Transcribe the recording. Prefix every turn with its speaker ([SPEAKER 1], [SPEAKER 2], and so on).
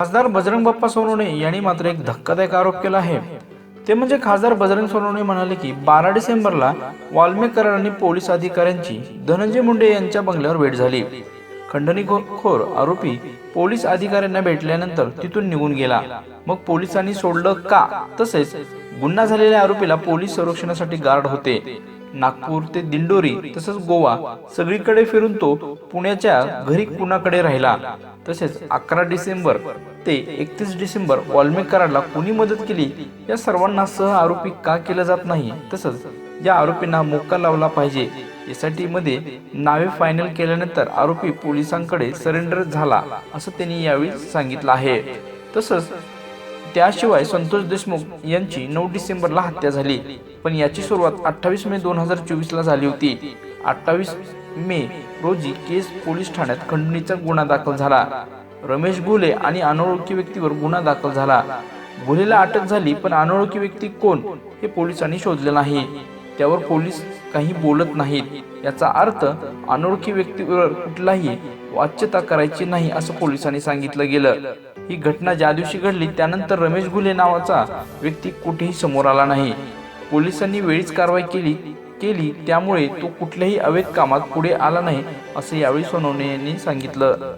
[SPEAKER 1] खासदार बजरंग बाप्पा सोनवणे यांनी मात्र एक धक्कादायक आरोप केला आहे. ते म्हणजे खासदार बजरंग सोनवणे म्हणाले की बारा डिसेंबरला वाल्मेकर आणि पोलीस अधिकाऱ्यांची धनंजय मुंडे यांच्या बंगल्यावर भेट झाली. खंडणीखोर आरोपी पोलीस अधिकाऱ्यांना भेटल्यानंतर तिथून निघून गेला. मग पोलिसांनी सोडलं का? तसेच गुन्हा झालेल्या आरोपीला पोलीस संरक्षणासाठी गार्ड होते. नागपूर ते दिंडोरी तसंच गोवा. सगळीकडे फिरून तो पुण्याच्या घरी कुणाकडे राहिला? तसेच अकरा डिसेंबर ते एकतीस डिसेंबर वाल्मिकराला कुणी मदत केली? या सर्वांना सह आरोपी का केलं जात नाही? तसंच या आरोपींना मोका लावला पाहिजे. यासाठी मध्ये नावे फायनल केल्यानंतर आरोपी पोलिसांकडे सरेंडर झाला असं त्यांनी यावेळी सांगितलं आहे. तसंच त्याशिवाय संतोष देशमुख यांची नऊ डिसेंबरला हत्या झाली. पण याची सुरुवात अठ्ठावीस मे दोन हजार चोवीसला झाली होती. अठ्ठावीस मे रोजी केस पोलीस ठाण्यात खंडणीचा गुन्हा दाखल झाला. रमेश घुले आणि अनोळखी व्यक्तीवर गुन्हा दाखल झाला. घुलेला अटक झाली पण अनोळखी व्यक्ती कोण हे पोलिसांनी शोधले नाही. त्यावर पोलीस काही बोलत नाहीत. याचा अर्थ अनोळखी व्यक्तीवर कुठलाही वाच्यता करायची नाही असं पोलिसांनी सांगितलं गेलं. ही घटना ज्या दिवशी घडली त्यानंतर रमेश घुले नावाचा व्यक्ती कुठेही समोर आला नाही. पोलिसांनी वेळीच कारवाई केली केली त्यामुळे तो कुठल्याही अवैध कामात पुढे आला नाही असं यावेळी सोनवणे यांनी सांगितलं.